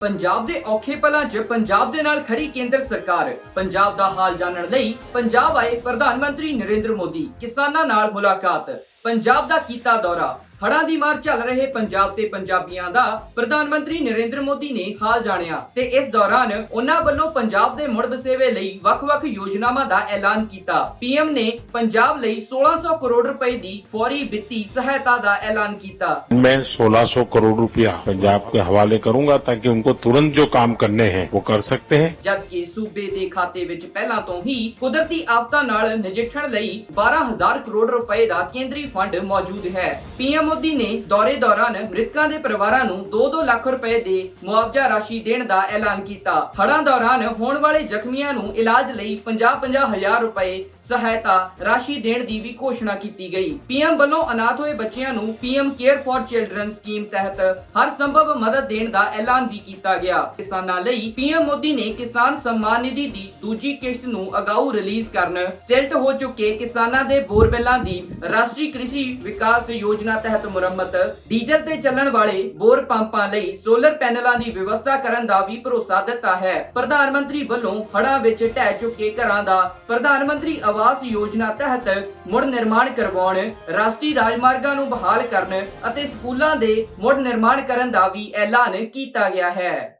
ਪੰਜਾਬ ਦੇ ਔਖੇ ਪਲਾਂ 'ਚ ਪੰਜਾਬ ਦੇ ਨਾਲ ਖੜੀ ਕੇਂਦਰ ਸਰਕਾਰ। ਪੰਜਾਬ ਦਾ ਹਾਲ ਜਾਣਨ ਲਈ ਪੰਜਾਬ ਆਏ ਪ੍ਰਧਾਨ ਮੰਤਰੀ ਨਰਿੰਦਰ ਮੋਦੀ ਕਿਸਾਨਾਂ ਨਾਲ ਮੁਲਾਕਾਤ। ਪੰਜਾਬ ਦਾ ਕੀਤਾ ਦੌਰਾ। ਹੜ੍ਹਾਂ ਦੀ ਮਾਰ ਝੱਲ ਰਹੇ ਪੰਜਾਬ ਤੇ ਪੰਜਾਬੀਆਂ ਦਾ ਪ੍ਰਧਾਨ ਮੰਤਰੀ ਨਰਿੰਦਰ ਮੋਦੀ ਨੇ ਹਾਲ ਜਾਣਿਆ ਤੇ ਇਸ ਦੌਰਾਨ ਉਹਨਾਂ ਵੱਲੋਂ ਪੰਜਾਬ ਦੇ ਮੁੜ ਵਸੇਵੇ ਲਈ ਵੱਖ-ਵੱਖ ਯੋਜਨਾਵਾਂ ਦਾ ਐਲਾਨ ਕੀਤਾ ਪੀਐਮ ਨੇ ਪੰਜਾਬ ਲਈ 1600 ਕਰੋੜ ਰੁਪਏ ਦੀ ਫੌਰੀ ਵਿੱਤੀ ਸਹਾਇਤਾ ਦਾ ਐਲਾਨ ਕੀਤਾ मैं 1600 करोड़ रुपया पंजाब के हवाले करूंगा ताकि उनको तुरंत जो काम करने हैं वो कर सकते हैं ਜਦਕਿ ਸੂਬੇ ਦੇ ਖਾਤੇ ਵਿੱਚ ਪਹਿਲਾਂ ਤੋਂ ਹੀ ਕੁਦਰਤੀ ਆਫਤਾਂ ਨਾਲ ਨਜਿੱਠਣ ਲਈ 12000 ਕਰੋੜ ਰੁਪਏ ਦਾ ਕੇਂਦਰੀ ਫੰਡ ਮੌਜੂਦ ਹੈ ਪੀਐਮ ਮੋਦੀ ਨੇ ਦੌਰੇ ਦੌਰਾਨ ਮ੍ਰਿਤਕਾਂ ਦੇ ਪਰਿਵਾਰਾਂ ਨੂੰ 2-2 ਲੱਖ ਰੁਪਏ ਦੇ ਮੁਆਵਜ਼ਾ ਰਾਸ਼ੀ ਦੇਣ ਦਾ ਐਲਾਨ ਕੀਤਾ। ਹੜ੍ਹਾਂ ਦੌਰਾਨ ਹੋਣ ਵਾਲੇ ਜ਼ਖਮੀਆਂ ਨੂੰ ਇਲਾਜ ਲਈ 50-50 ਹਜ਼ਾਰ ਰੁਪਏ ਸਹਾਇਤਾ ਰਾਸ਼ੀ ਦੇਣ ਦੀ ਵੀ ਘੋਸ਼ਣਾ ਕੀਤੀ ਗਈ। ਪੀਐਮ ਵੱਲੋਂ ਅਨਾਥ ਹੋਏ ਬੱਚਿਆਂ ਨੂੰ PM care for children scheme ਤਹਿਤ ਹਰ ਸੰਭਵ ਮਦਦ ਦੇਣ ਦਾ ਐਲਾਨ ਵੀ ਕੀਤਾ ਗਿਆ। ਕਿਸਾਨਾਂ ਲਈ ਪੀਐਮ ਮੋਦੀ ਨੇ ਕਿਸਾਨ ਸਨਮਾਨ ਨਿਧੀ ਦੀ ਦੂਜੀ ਕਿਸ਼ਤ ਨੂੰ ਅਗਾਊ ਰਿਲੀਜ਼ ਕਰਨ ਸਿਲਟ ਹੋ ਚੁੱਕੇ ਕਿਸਾਨਾਂ ਦੇ ਬੋਰਵੈਲਾਂ ਦੀ ਰਾਸ਼ਟਰੀ ਕ੍ਰਿਸ਼ੀ ਵਿਕਾਸ ਯੋਜਨਾ ਤਹਿਤ ਮੁਰੰਮਤ, ਡੀਜ਼ਲ ਤੇ ਚੱਲਣ ਵਾਲੇ ਬੋਰ ਪੰਪਾਂ ਲਈ ਸੋਲਰ ਪੈਨਲਾਂ ਦੀ ਵਿਵਸਥਾ ਕਰਨ ਦਾ ਵੀ ਭਰੋਸਾ ਦਿੱਤਾ ਹੈ। ਪ੍ਰਧਾਨ ਮੰਤਰੀ ਵੱਲੋਂ ਹੜਾਂ ਵਿੱਚ ਢਹਿ ਚੁੱਕੇ ਘਰਾਂ ਦਾ ਪ੍ਰਧਾਨ ਮੰਤਰੀ ਆਵਾਸ ਯੋਜਨਾ ਤਹਿਤ ਮੁੜ ਨਿਰਮਾਣ ਕਰਵਾਉਣ, ਰਾਸ਼ਟਰੀ ਰਾਜਮਾਰਗਾਂ ਨੂੰ ਬਹਾਲ ਕਰਨ ਅਤੇ ਸਕੂਲਾਂ ਦੇ ਮੁੜ ਨਿਰਮਾਣ ਕਰਨ ਦਾ ਵੀ ਐਲਾਨ ਕੀਤਾ ਗਿਆ ਹੈ।